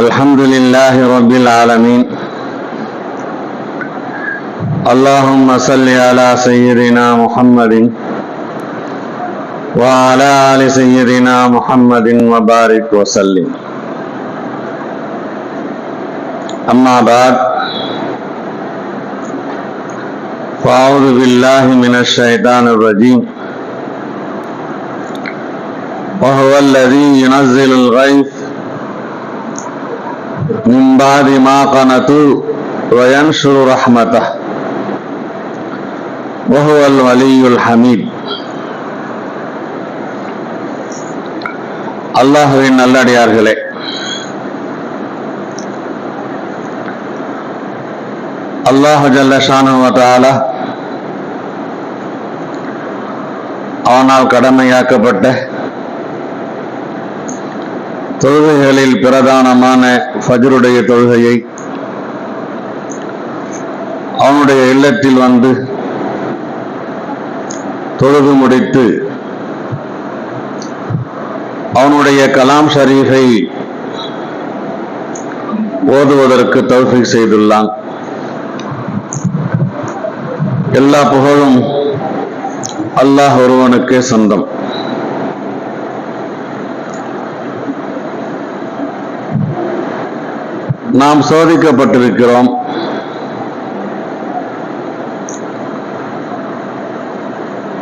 الحمد لله رب العالمين. اللهم صل على سيدنا محمد وعلى آل سيدنا محمد وبارك وسلم. أما بعد فأعوذ بالله من الشيطان الرجيم. وهو الذي ينزل الغيث من بعد ما قنطوا وينشر رحمته وهو الولي الحميد அல்லாஹுவின் நல்லடியார்களே அல்லாஹு ஜல்லஷானுவத்தால அவனால் கடமையாக்கப்பட்ட தொழுகைகளில் பிரதானமான ஃபஜ்ருடைய தொழுகையை அவனுடைய இல்லத்தில் வந்து தொழுது முடித்து அவனுடைய கலாம் ஷரீஃபை ஓதுவதற்கு தௌஃபீக் செய்துள்ளான். எல்லா புகழும் அல்லாஹ் ஒருவனுக்கே சொந்தம். நாம் சோதிக்கப்பட்டிருக்கிறோம்.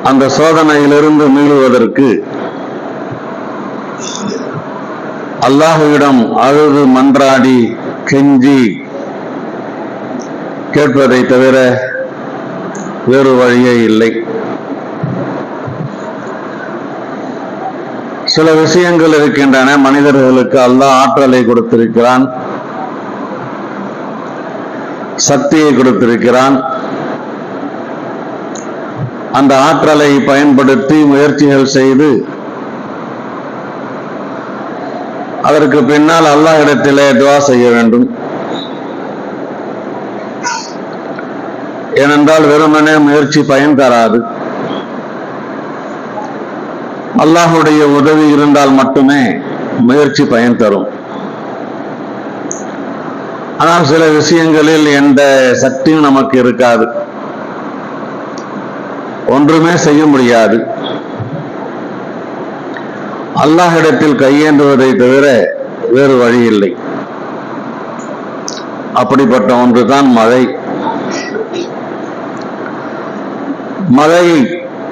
அந்த சோதனையிலிருந்து மீளுவதற்கு அல்லாஹுவிடம் அழுது மன்றாடி கெஞ்சி கேட்பதை தவிர வேறு வழியே இல்லை. சில விஷயங்கள் இருக்கின்றன. மனிதர்களுக்கு அல்லாஹ் ஆற்றலை கொடுத்திருக்கிறான். சக்தியை கொடுத்திருக்கிறான். அந்த ஆற்றலை பயன்படுத்தி முயற்சிகள் செய்து அதற்கு பின்னால் அல்லாஹ் இடத்திலே துவா செய்ய வேண்டும். ஏனென்றால் வெறுமனே முயற்சி பயன் தராது. அல்லாஹுடைய உதவி இருந்தால் மட்டுமே முயற்சி பயன் தரும். ஆனால் சில விஷயங்களில் எந்த சக்தியும் நமக்கு இருக்காது. ஒன்றுமே செய்ய முடியாது. அல்லாஹிடத்தில் கையேந்துவதை தவிர வேறு வழி இல்லை. அப்படிப்பட்ட ஒன்றுதான் மழை. மழை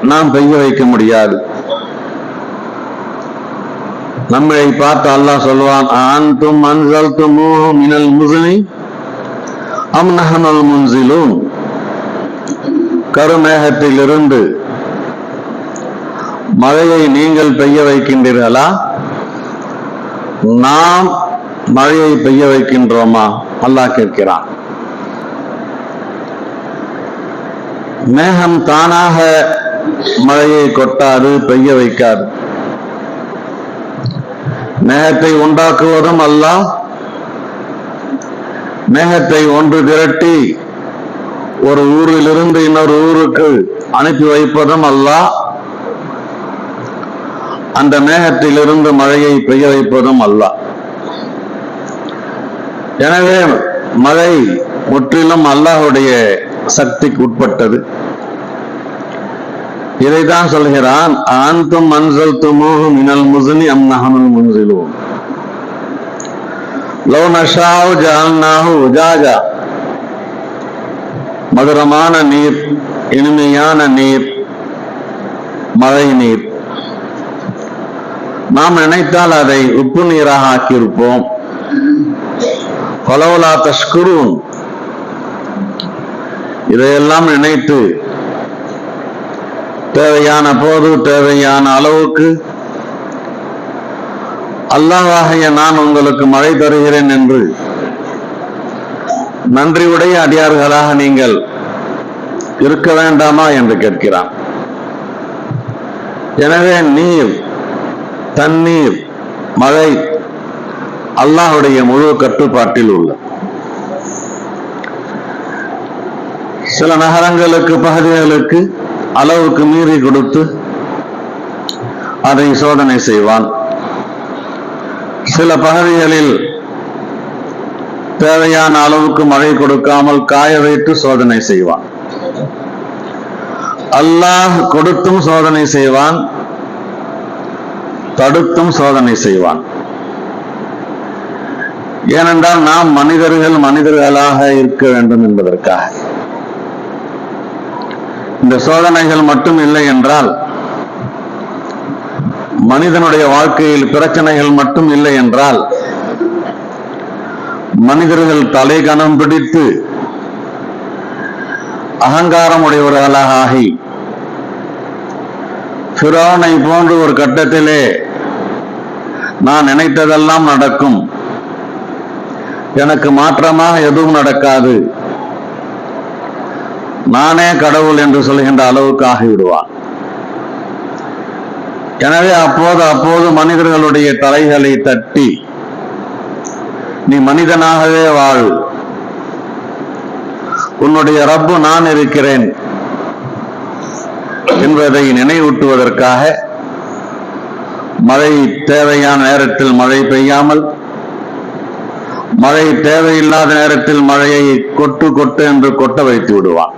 நாம் பெய்ய வைக்க முடியாது. நம்மை பார்த்து அல்லாஹ் சொல்வான் ஆன்தும் அன்சல் மினல் முசனி அம் நஹனல் முன்சிலும் கருமேகத்திலிருந்து மழையை நீங்கள் பெய்ய வைக்கின்றீர்களா? நாம் மழையை பெய்ய வைக்கின்றோமா? அல்லாஹ் கேட்கிறான். மேகம் தானாக மழையை கொட்டாது பெய்ய வைக்காது. மேகத்தை உண்டாக்குவதும் அல்லாஹ். மேகத்தை ஒன்று திரட்டி ஒரு ஊரிலிருந்து இன்னொரு ஊருக்கு அனுப்பி வைப்பதும் அல்லாஹ். அந்த மேகத்திலிருந்து மழையை பெய்ய வைப்பதும் அல்லாஹ். எனவே மழை முற்றிலும் அல்லாஹுடைய சக்திக்கு உட்பட்டது. இதைத்தான் சொல்கிறான் ஆந்தும் மன்சல் துமூஹு மினல் முசுனி அம் நகனுல் முன்சிலூன். லவ் நஷாவு ஜான்னாஹு உஜாஜா. மதுரமான நீர் இனிமையான நீர் மழை நீர். நாம் நினைத்தால் அதை உப்பு நீராக ஆக்கியிருப்போம். பலவலா தஷ்குருன். இதையெல்லாம் நினைத்து தேவையான போது தேவையான அளவுக்கு. அல்லாஹாகிய நான் உங்களுக்கு மழை தருகிறேன் என்று நன்றியுடைய அடியார்களாக நீங்கள் இருக்க வேண்டாமா என்று கேட்கிறான். எனவே நீர் தண்ணீர் மழை அல்லாஹுடைய முழு கட்டுப்பாட்டில் உள்ள. சில நகரங்களுக்கு பகுதிகளுக்கு அளவுக்கு மீறி கொடுத்து அதை சோதனை செய்வான். சில பகுதிகளில் தேவையான அளவுக்கு மழை கொடுக்காமல் காய வைத்து சோதனை செய்வான். அல்லாஹ் கொடுத்தும் சோதனை செய்வான் தடுத்தும் சோதனை செய்வான். ஏனென்றால் நாம் மனிதர்கள் மனிதர்களாக இருக்க வேண்டும் என்பதற்காக. இந்த சோதனைகள் மட்டும் இல்லை என்றால் மனிதனுடைய வாழ்க்கையில் பிரச்சனைகள் மட்டும் இல்லை என்றால் மனிதர்கள் தலை கணம் பிடித்து அகங்காரம் உடையவர்களாக ஆகி பிறவனை போன்று ஒரு கட்டத்திலே நான் நினைத்ததெல்லாம் நடக்கும். எனக்கு மாற்றமாக எதுவும் நடக்காது. நானே கடவுள் என்று சொல்கின்ற அளவுக்கு ஆகிவிடுவான் எனவே அப்போது அப்போது மனிதர்களுடைய தலைகளை தட்டி நீ மனிதனாகவே வாழ். உன்னுடைய ரப்பு நான் இருக்கிறேன் என்பதை நினைவூட்டுவதற்காக மழை தேவையான நேரத்தில் மழை பெய்யாமல் மழை தேவையில்லாத நேரத்தில் மழையை கொட்டு கொட்டு என்று கொட்ட வைத்து விடுவான்.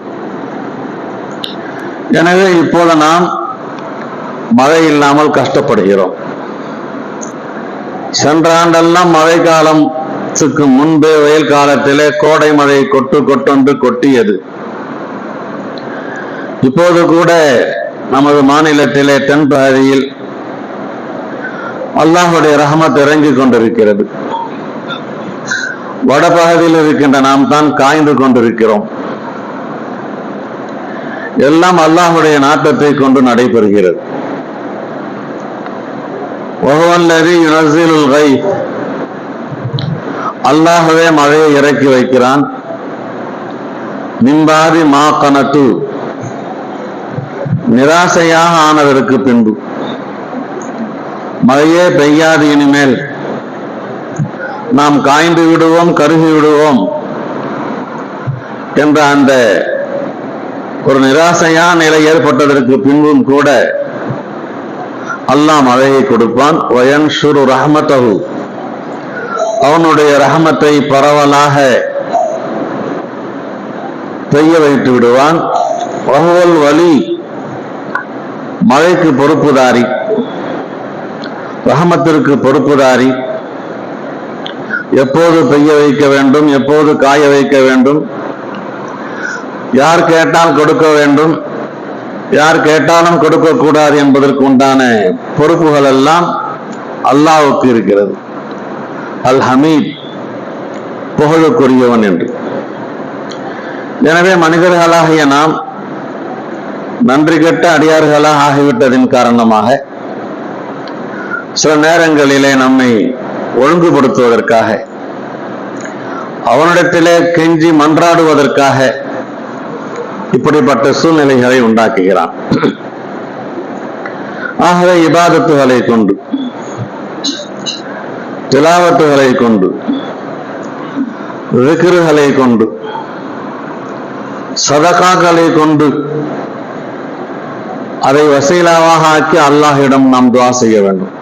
எனவே இப்போது நாம் மழை இல்லாமல் கஷ்டப்படுகிறோம். சென்ற ஆண்டெல்லாம் மழை காலத்துக்கு முன்பே வெயில் காலத்திலே கோடை மழை கொட்டு கொட்டொன்று கொட்டியது. இப்போது கூட நமது மாநிலத்திலே தென்பகுதியில் அல்லாஹுடைய ரஹமத் இறங்கிக் கொண்டிருக்கிறது. வடபகுதியில் இருக்கின்ற நாம் தான் காய்ந்து கொண்டிருக்கிறோம். எல்லாம் அல்லாஹுடைய நாட்டத்தை கொண்டு நடைபெறுகிறது. ஒவ்வொன்றி அல்லாஹவே மழையை இறக்கி வைக்கிறான். மிம்பாதி மா கனத்து. நிராசையாக ஆனதற்கு பின்பு. மழையே பெய்யாது இனிமேல். நாம் காய்ந்து விடுவோம் கருகி விடுவோம். என்ற அந்த ஒரு நிராசையான நிலை ஏற்பட்டதற்கு பின்பும் கூட அல்லாஹ் மழையை கொடுப்பான். வயன் சுரு ரஹமத்தகு அவனுடைய ரஹமத்தை பரவலாக பெய்ய வைத்து விடுவான். பகவல் வலி மழைக்கு பொறுப்புதாரி. ரஹமத்திற்கு பொறுப்புதாரி. எப்போது பெய்ய வைக்க வேண்டும் எப்போது காய வைக்க வேண்டும். யார் கேட்டால் கொடுக்க வேண்டும்? யார் கேட்டாலும் கொடுக்க கூடாது என்பதற்கு உண்டான பொறுப்புகள் எல்லாம் அல்லாவுக்கு இருக்கிறது. அல் ஹமீத் புகழுக்குரியவன் என்று. எனவே மனிதர்களாகிய நாம் நன்றி கெட்ட அடியார்களாக ஆகிவிட்டதின் காரணமாக சில நேரங்களிலே நம்மை ஒழுங்குபடுத்துவதற்காக அவனிடத்திலே கெஞ்சி மன்றாடுவதற்காக இப்படிப்பட்ட சூழ்நிலைகளை உண்டாக்குகிறான். ஆகவே இபாதத்துகளை கொண்டு திலாவத்துகளை கொண்டு விக்கிருகளை கொண்டு சதகாக்களை கொண்டு அதை வசீலாவாக ஆக்கி அல்லாஹிடம் நாம் துவா செய்ய வேண்டும்.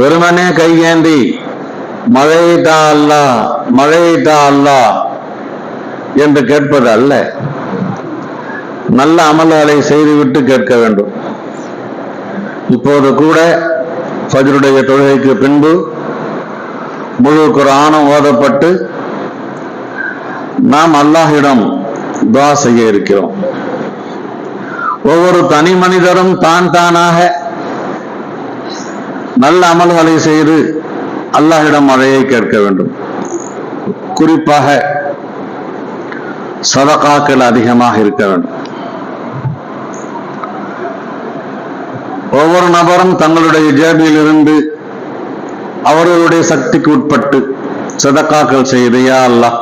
வெறுமனே கையேந்தி மழையிட்டா அல்லா மழையிட்டா அல்லா என்று கேட்பது அல்ல. நல்ல அமல்களை செய்துவிட்டு கேட்க வேண்டும். இப்போது கூட ஃபஜ்ருடைய தொழுகைக்கு பின்பு முழு குரானும் ஓதப்பட்டு நாம் அல்லாஹிடம் துவா செய்ய இருக்கிறோம். ஒவ்வொரு தனி மனிதரும் தான் தானாக நல்ல அமல்களை செய்து அல்லாஹிடம் மழையை கேட்க வேண்டும். குறிப்பாக சதகாக்கள் அதிகமாக இருக்க வேண்டும். ஒவ்வொரு நபரும் தங்களுடைய ஜேபில் இருந்து அவர்களுடைய சக்திக்கு உட்பட்டு சதக்காக்கள் செய்தையா அல்ல அல்லாஹ்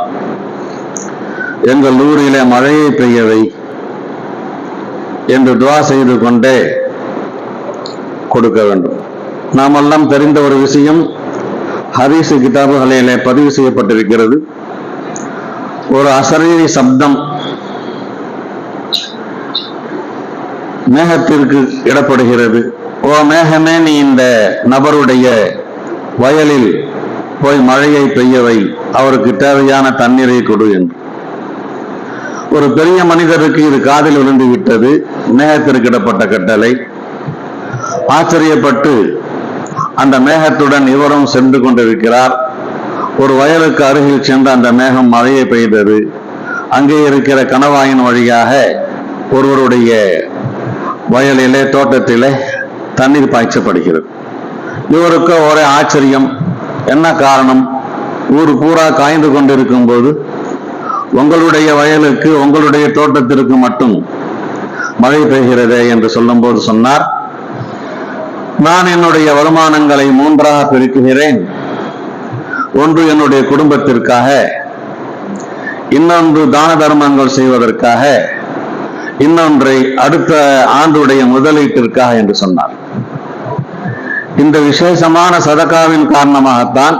எங்கள் ஊரிலே மழையை பெய்யவை என்று துவா செய்து கொண்டே கொடுக்க வேண்டும். நாமெல்லாம் தெரிந்த ஒரு விஷயம் ஹரிசு கிதாபுகளிலே பதிவு செய்யப்பட்டிருக்கிறது. ஒரு அசரீரி சப்தம் மேகத்திற்கு இடப்படுகிறது. ஓ மேகமே நீ இந்த நபருடைய வயலில் போய் மழையை பெய்யவை அவருக்கு தேவையான தண்ணீரை கொடு என்று. ஒரு பெரிய மனிதருக்கு இது காதில் விழுந்து விட்டது மேகத்திற்கிடப்பட்ட கட்டளை. ஆச்சரியப்பட்டு அந்த மேகத்துடன் இவரும் சென்று கொண்டிருக்கிறார். ஒரு வயலுக்கு அருகில் சென்று அந்த மேகம் மழையை பெய்தது. அங்கே இருக்கிற கணவாயின் வழியாக ஒருவருடைய வயலிலே தோட்டத்திலே தண்ணீர் பாய்ச்சப்படுகிறது. இவருக்கு ஒரே ஆச்சரியம். என்ன காரணம்? ஊர் பூரா காய்ந்து கொண்டிருக்கும் போது உங்களுடைய வயலுக்கு உங்களுடைய தோட்டத்திற்கு மட்டும் மழை பெய்கிறதே என்று சொல்லும்போது சொன்னார். நான் என்னுடைய வருமானங்களை மூன்றாக பிரிக்குகிறேன் ஒன்று என்னுடைய குடும்பத்திற்காக இன்னொன்று தான தர்மங்கள் செய்வதற்காக இன்னொன்றை அடுத்த ஆண்டுடைய முதலீட்டிற்காக என்று சொன்னார். இந்த விசேஷமான சதகாவின் காரணமாகத்தான்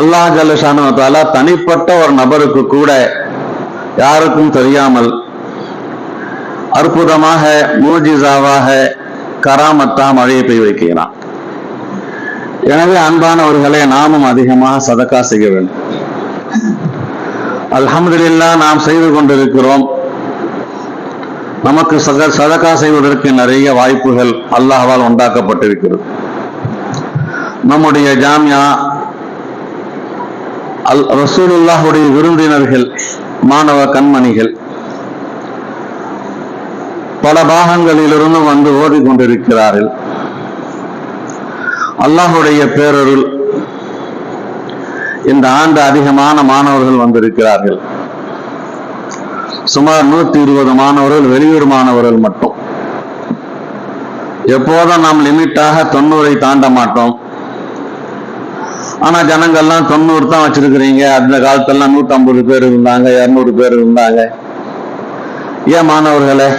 அல்லாஹ் ஜல்லஷானு தனிப்பட்ட ஒரு நபருக்கு கூட யாருக்கும் தெரியாமல் அற்புதமாக மூஜிசாவாக கராமத்தா மழையை பெய்ய வைக்கிறான். எனவே அன்பானவர்களே நாமும் அதிகமாக சதக்கா செய்ய வேண்டும். அல்ஹம்துலில்லா நாம் செய்து கொண்டிருக்கிறோம். நமக்கு சத சதக்கா செய்வதற்கு நிறைய வாய்ப்புகள் அல்லாஹ்வால் உண்டாக்கப்பட்டிருக்கிறது. நம்முடைய ஜாமியா அல் ரசூலுல்லாஹுடைய விருந்தினர்கள் மாணவ கண்மணிகள் பல பாகங்களிலிருந்து வந்து ஓடிக்கொண்டிருக்கிறார்கள் அல்லாஹுடைய பேரருள் இந்த ஆண்டு அதிகமான மாணவர்கள் வந்திருக்கிறார்கள். சுமார் நூத்தி இருபது மாணவர்கள் வெளியூர் மாணவர்கள் மட்டும். எப்போதும் நாம் லிமிட்டாக தொண்ணூறை தாண்ட மாட்டோம். ஆனா ஜனங்கள்லாம் தொண்ணூறு தான் வச்சிருக்கிறீங்க. அந்த காலத்தெல்லாம் நூத்தி ஐம்பது பேர் இருந்தாங்க இருநூறு பேர் இருந்தாங்க. ஏன் மாணவர்களே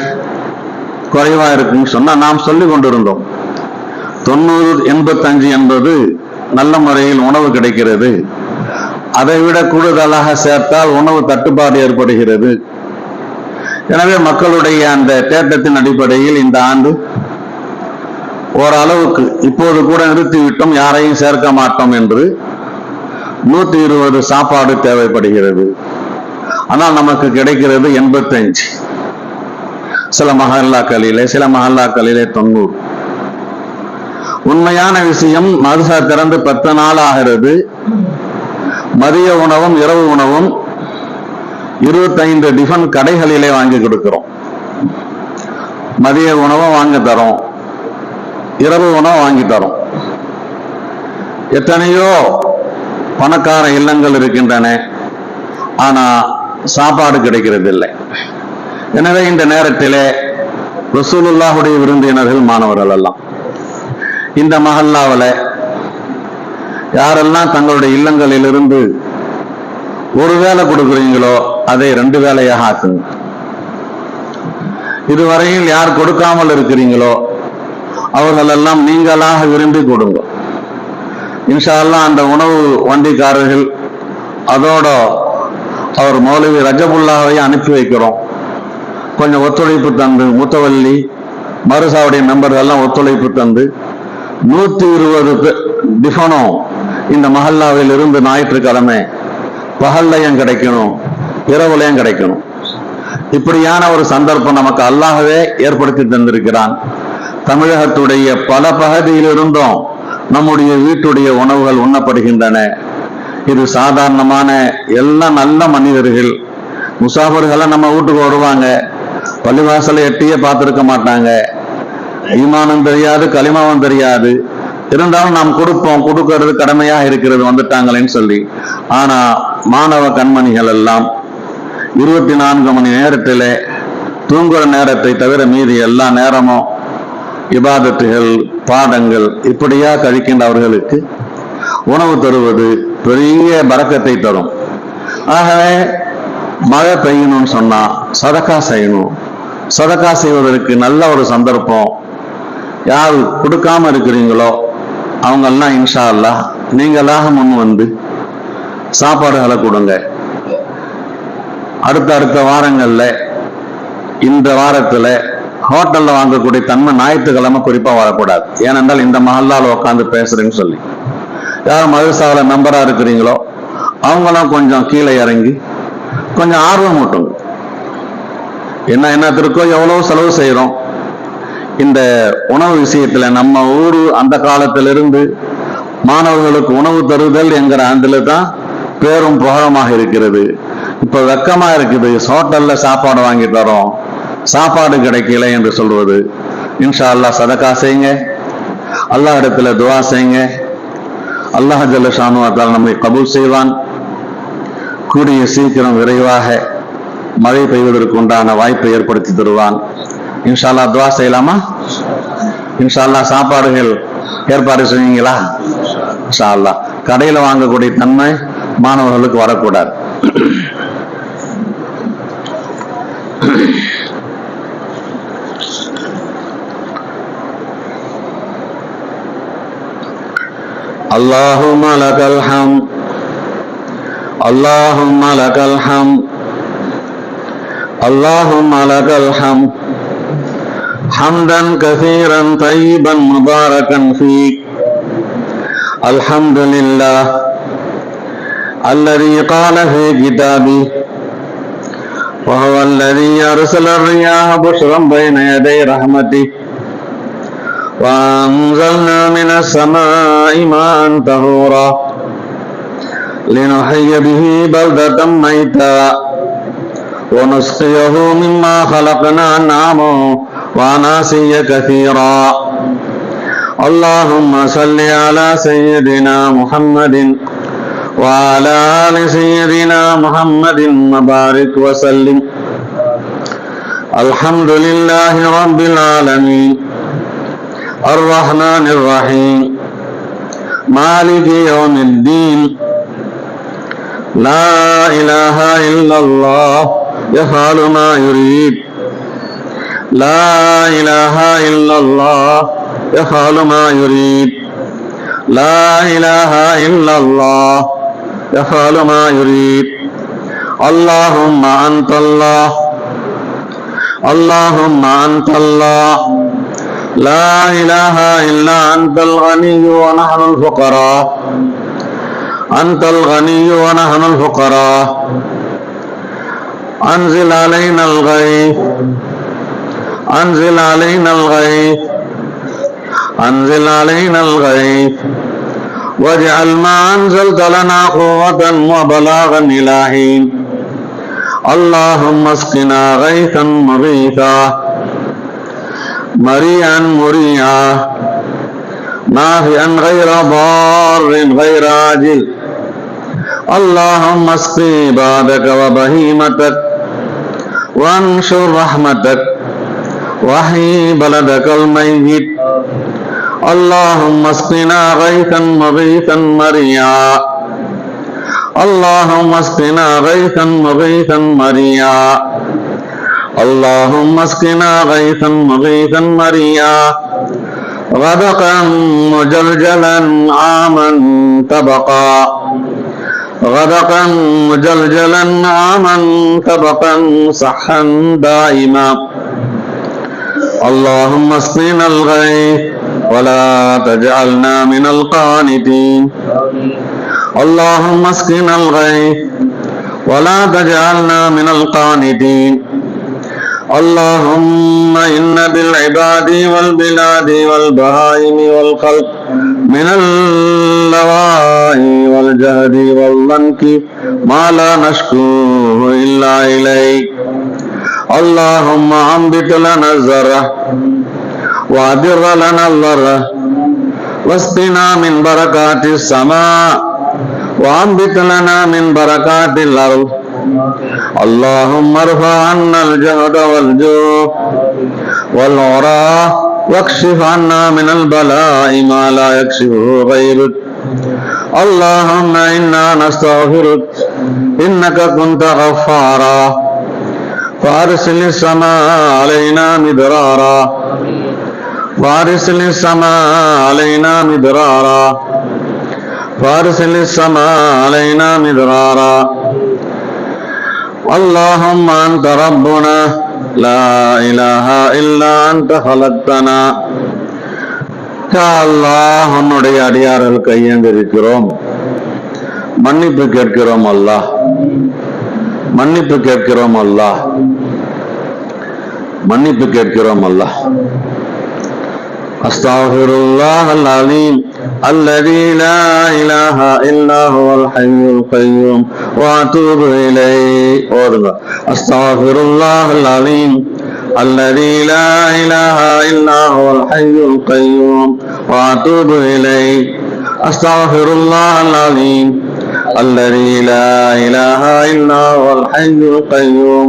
குறைவா இருக்குன்னு சொன்னா நாம் சொல்லி கொண்டிருந்தோம். தொண்ணூறு எண்பத்தஞ்சு என்பது நல்ல முறையில் உணவு கிடைக்கிறது. அதை விட கூடுதலாக சேர்த்தால் உணவு தட்டுப்பாடு ஏற்படுகிறது. எனவே மக்களுடைய அந்த தேட்டத்தின் அடிப்படையில் இந்த ஆண்டு ஓரளவுக்கு இப்போது கூட நிறுத்திவிட்டோம் யாரையும் சேர்க்க மாட்டோம் என்று நூத்தி இருபது சாப்பாடு தேவைப்படுகிறது. ஆனால் நமக்கு கிடைக்கிறது எண்பத்தஞ்சு. சில மஹல்லாக்களிலே சில மஹல்லாக்களிலே தொண்ணூறு. உண்மையான விஷயம் மதுசா திறந்து பத்து நாள் ஆகிறது. மதிய உணவும் இரவு உணவும் இருபத்தைந்து டிஃபன் கடைகளிலே வாங்கி கொடுக்கிறோம். மதிய உணவும் வாங்கி தரோம். இரவு உணவு வாங்கி தரோம். எத்தனையோ பணக்கார இல்லங்கள் இருக்கின்றன. ஆனா சாப்பாடு கிடைக்கிறது இல்லை எனவே இந்த நேரத்திலே ரசூலுல்லாஹுடைய விருந்தினர்கள் மாணவர்கள் எல்லாம் இந்த மஹல்லாவில் யாரெல்லாம் தங்களுடைய இல்லங்களிலிருந்து ஒரு வேலை கொடுக்குறீங்களோ அதை ரெண்டு வேலையாக ஆக்குங்க. இதுவரையில் யார் கொடுக்காமல் இருக்கிறீங்களோ அவர்களெல்லாம் நீங்களாக விரும்பி கொடுங்க. இன்ஷா அந்த உணவு வண்டிக்காரர்கள் அதோட அவர் மௌலவி ரஜபுல்லாவை அனுப்பி வைக்கிறோம். கொஞ்சம் ஒத்துழைப்பு தந்து முத்தவல்லி மருசாவுடைய மெம்பர்கள் எல்லாம் ஒத்துழைப்பு தந்து நூத்தி இருபது டிஃபனும் இந்த மஹல்லாவில் இருந்து ஞாயிற்றுக்கிழமை பகல்லையும் கிடைக்கணும் இரவுலையும் கிடைக்கணும். இப்படியான ஒரு சந்தர்ப்பம் நமக்கு அல்லாகவே ஏற்படுத்தி தந்திருக்கிறான். தமிழகத்துடைய பல பகுதியிலிருந்தும் நம்முடைய வீட்டுடைய உணவுகள் உண்ணப்படுகின்றன. இது சாதாரணமான எல்லாம் நல்ல மனிதர்கள் முசாபர்களை நம்ம வீட்டுக்கு வருவாங்க. பள்ளிவாசலை எட்டியே பார்த்துருக்க மாட்டாங்க. ஈமானம் தெரியாது களிமாவும் தெரியாது. இருந்தாலும் நாம் கொடுப்போம் கொடுக்கறது கடமையா இருக்கிறது வந்துட்டாங்களேன்னு சொல்லி. ஆனா மாணவ கண்மணிகள் எல்லாம் இருபத்தி நான்கு மணி நேரத்திலே தூங்குற நேரத்தை தவிர மீதி எல்லா நேரமும் இபாதத்துகள் பாடங்கள் இப்படியா கழிக்கின்ற அவர்களுக்கு உணவு தருவது பெரிய பறக்கத்தை தரும். ஆகவே மழை பெய்யணும்னு சொன்னா சதக்கா செய்யணும். சதக்கா செய்வதற்கு நல்ல ஒரு சந்தர்ப்பம் யார் கொடுக்காம இருக்கிறீங்களோ அவங்கெல்லாம் இன்ஷா அல்லாஹ் நீங்களாக முன் வந்து சாப்பாடுகளை கொடுங்க. அடுத்த அடுத்த வாரங்கள்ல இந்த வாரத்துல ஹோட்டல்ல வாங்கக்கூடிய தன்மை ஞாயிற்றுக்கிழமை குறிப்பா வரக்கூடாது. ஏனென்றால் இந்த மஹல்லால் உட்காந்து பேசுறேன்னு சொல்லி. யார் மதுசாவில் மெம்பராக இருக்கிறீங்களோ அவங்களாம் கொஞ்சம் கீழே இறங்கி கொஞ்சம் ஆர்வம் ஊட்டுங்க. என்ன என்னத்திற்கோ எவ்வளவு செலவு செய்யறோம் இந்த உணவு விஷயத்துல நம்ம ஊரு அந்த காலத்திலிருந்து மாணவர்களுக்கு உணவு தருதல் என்கிற ஆண்டுல தான் பேரும் புகழமாக இருக்கிறது. இப்ப வெக்கமா இருக்குது. ஹோட்டல்ல சாப்பாடு வாங்கி தரோம். சாப்பாடு கிடைக்கல என்று சொல்வது. இன்ஷா அல்லாஹ் சதக்கா செய்யுங்க. அல்லாஹ் இடத்துல துவா செய்யுங்க. அல்லாஹ் ஜல்ல ஷானுவாத்தால் நம்மை கபூல் செய்வான். கூடிய சீக்கிரம் விரைவாக மழை பெய்வதற்கு உண்டான வாய்ப்பை ஏற்படுத்தி தருவான். இன்ஷா அல்லாஹ் துவா செய்யலாமா இன்ஷா அல்லாஹ் சாப்பாடுகள் ஏற்பாடு செய்வீங்களா இன்ஷா அல்லாஹ் கடையில வாங்கக்கூடிய தன்மை மாணவர்களுக்கு வரக்கூடாது اللهم لك الحمد اللهم لك الحمد اللهم لك الحمد حمدا كثيرا طيبا مباركا فيك. الحمد لله الذي قال في كتابه وهو الذي أرسل الرياح بشرا بين يدي رحمته وأنزلنا من السماء ماء طهورا لنحيي به بلدة ميتا ونسقيه مما خلقنا نعما وأناسيا كثيرا. اللهم صل على سيدنا محمد وعلى آل سيدنا محمد وبارك وسلم. الحمد لله رب العالمين. الرحمن الرحيم. مالك يوم الدين. لا إله إلا الله يفعل ما يريد. لا إله إلا الله يفعل ما يريد. لا إله إلا الله يفعل ما يريد. اللهم أنت الله. اللهم أنت الله. لا إله إلا أنت الغني ونحن الفقراء. أنت الغني ونحن الفقراء. أنزل علينا الغيث. أنزل علينا الغيث. أنزل علينا الغيث. واجعل ما أنزلت لنا قوة وبلاغا إلى حين. اللهم اسقنا غيثا مغيثا مريئا مريعا نافعا غير ضار غير عاجل. اللهم اسق عبادك وبهيمتك وانشر رحمتك. وحي بلدك الميت. اللهم اسقنا غيثا مغيثا مريعا. اللهم اسقنا غيثا مغيثا مريعا. اللهم اسقنا غيثا مغيثا مريعا. غدقا مجلجلا عاما تبقا غدقا مجلجلا عاما تبقا صحا دائما. اللهم اسقنا الغيث ولا تجعلنا من القانتين. اللهم اسقنا الغيث ولا تجعلنا من القانتين. اللهم إن بالعباد والبلاد والبهائم والخلق من اللواء والجهد والضنك ما لا نشكوه إلا إليك. اللهم أنبت لنا الزرع وأدر لنا الضر واسقنا من بركات السماء وأنبت لنا من بركات الأرض. اللهم ارفع عنا الجهد والجوع والعراء واكشف عنا من البلاء ما لا يكشفه غيرك. اللهم إنا نستغفرك إنك كنت غفارا. فأرسل السماء علينا مدرارا فأرسل السماء علينا مدرارا فأرسل السماء علينا مدرارا اللهم أنت ربنا لا إله إلا أنت خلقتنا யா அல்லாஹ் உன்னுடைய அடியார்கள் கையேந்திருக்கிறோம் மன்னிப்பு கேட்கிறோம் அல்லாஹ் மன்னிப்பு கேட்கிறோம் அல்லாஹ் மன்னிப்பு கேட்கிறோம் அல்லாஹ் أستغفر الله العظيم الذي لا إله إلا هو الحي القيوم وأتوب إليه أورغا أستغفر الله العظيم الذي لا إله إلا هو الحي القيوم وأتوب إليه أستغفر الله العظيم الذي لا إله إلا هو الحي القيوم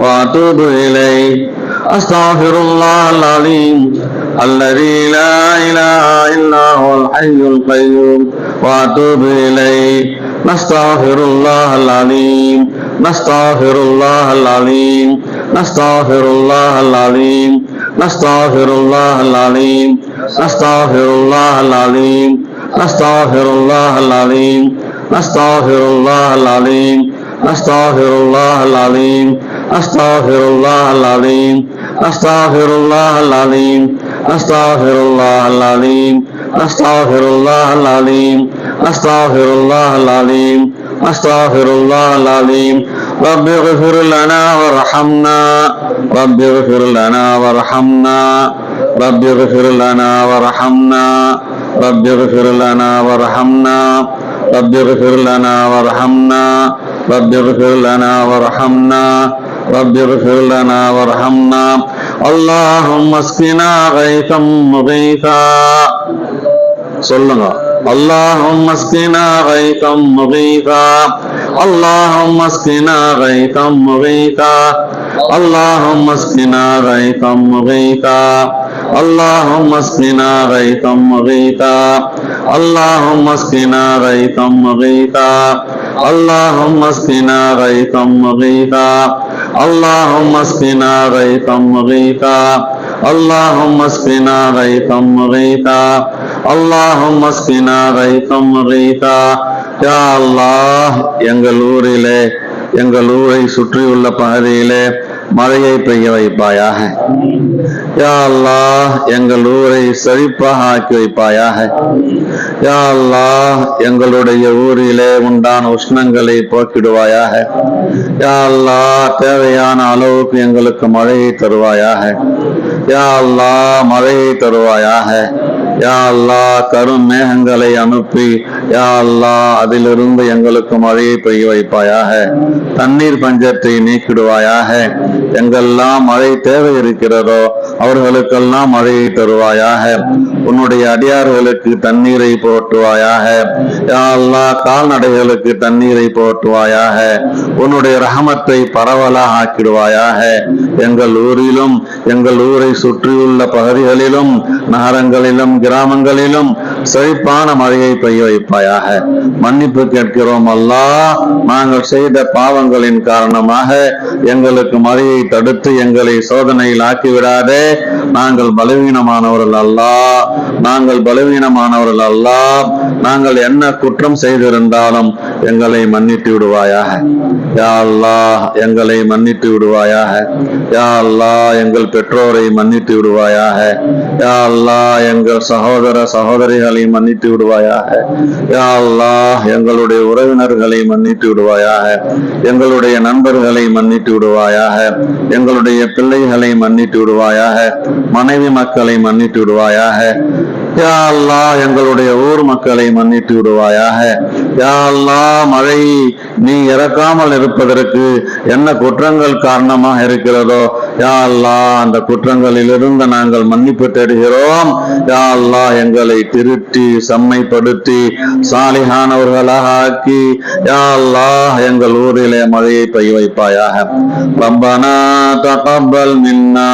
وأتوب إليه. أستغفر الله العظيم الذي لا إله إلا هو الحي القيوم. وأتوب إليه. نستغفر الله العظيم. نستغفر الله العظيم. نستغفر الله العظيم. نستغفر الله العظيم. نستغفر الله العظيم. نستغفر الله العظيم. نستغفر الله العظيم. نستغفر الله العظيم. أستغفر الله العظيم. أستغفر الله العظيم. أستغفر الله العظيم. أستغفر الله العظيم. أستغفر الله العظيم. أستغفر الله العظيم. رب اغفر لنا وارحمنا. رب اغفر لنا وارحمنا. رب اغفر لنا وارحمنا. رب اغفر لنا وارحمنا. رب اغفر لنا وارحمنا. رب اغفر لنا وارحمنا. رب اغفر لنا وارحمنا اللهم اسقنا غيثا مغيثا சொல்லுங்க اللهم اسقنا غيثا مغيثا اللهم اسقنا غيثا مغيثا اللهم اسقنا غيثا مغيثا اللهم اسقنا غيثا مغيثا اللهم اسقنا غيثا مغيثا اللهم اسقنا غيثا مغيثا اللهم اسقنا غيثا مغيثا اللهم اسقنا غيثا مغيثا اللهم اسقنا غيثا مغيثا யா அல்லாஹ் எங்கள் ஊரிலே எங்கள் ஊரை சுற்றியுள்ள பகுதியிலே மழையை பெய்ய வைப்பாயாக. யா அல்லாஹ் எங்கள் ஊரை செழிப்பாக ஆக்கி வைப்பாயாக. யா அல்லாஹ் எங்களுடைய ஊரிலே உண்டான உஷ்ணங்களை போக்கிடுவாயாக. யா அல்லாஹ் தேவையான அளவுக்கு எங்களுக்கு மழையை தருவாயாக. யா அல்லாஹ் மழையை தருவாயாக. யா அல்லாஹ் கரும் மேகங்களை அனுப்பி யா அல்லாஹ் அதிலிருந்து எங்களுக்கு மழையை பெய்ய வைப்பாயாக. தண்ணீர் பஞ்சத்தை நீக்கிடுவாயாக. எங்கெல்லாம் மழை தேவை இருக்கிறதோ அவர்களுக்கெல்லாம் மழையை தருவாயாக. உன்னுடைய அடியார்களுக்கு தண்ணீரை போட்டுவாயாக யா அல்லாஹ் கால்நடைகளுக்கு தண்ணீரை போட்டுவாயாக உன்னுடைய ரகமத்தை பரவலாக ஆக்கிடுவாயாக. எங்கள் ஊரிலும் எங்கள் ஊரை சுற்றியுள்ள பகுதிகளிலும் நகரங்களிலும் கிராமங்களிலும் செழிப்பான மழையை பெய்ய வைப்பாயாக. மன்னிப்பு கேட்கிறோம் அல்லா நாங்கள் செய்த பாவங்களின் காரணமாக எங்களுக்கு மழையை தடுத்து எங்களை சோதனையில் ஆக்கிவிடாதே. நாங்கள் பலவீனமானவர்கள் அல்லா நாங்கள் பலவீனமானவர்கள் அல்லா நாங்கள் என்ன குற்றம் செய்திருந்தாலும் எங்களை மன்னித்து விடுவாயாக. யா அல்லாஹ் எங்களை மன்னித்து விடுவாயாக. யா அல்லா எங்கள் பெற்றோரை மன்னித்து விடுவாயாக. யா அல்லாஹ் எங்கள் சகோதர சகோதரிகளை மன்னித்து விடுவாயாக. யா அல்லாஹ் எங்களுடைய உறவினர்களை மன்னித்து விடுவாயாக. எங்களுடைய நண்பர்களை மன்னித்து விடுவாயாக. எங்களுடைய பிள்ளைகளை மன்னித்து விடுவாயாக. மனைவி மக்களை மன்னித்து விடுவாயாக. யா எங்களுடைய ஊர் மக்களை மன்னித்து விடுவாயாக. யா மழை நீ இறக்காமல் இருப்பதற்கு என்ன குற்றங்கள் காரணமாக இருக்கிறதோ? யா அந்த குற்றங்களிலிருந்து நாங்கள் மன்னிப்பு தேடுகிறோம். யா எங்களை திருத்தி செம்மைப்படுத்தி சாலிகானவர்களாக ஆக்கி யா எங்கள் ஊரிலே மழையை பெய்ய வைப்பாயாக. ரப்பனா தகப்பல் மின்னா.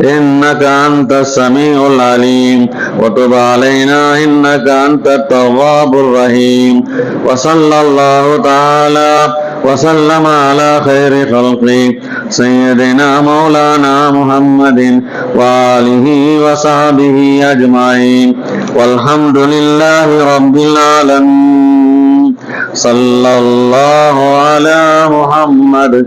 إنك أنت السميع العليم وتب علينا إنك أنت التواب الرحيم وصلى الله تعالى وسلم على خير خلقه سيدنا مولانا محمد وآله وصحبه أجمعين والحمد لله رب العالمين صلى الله على محمد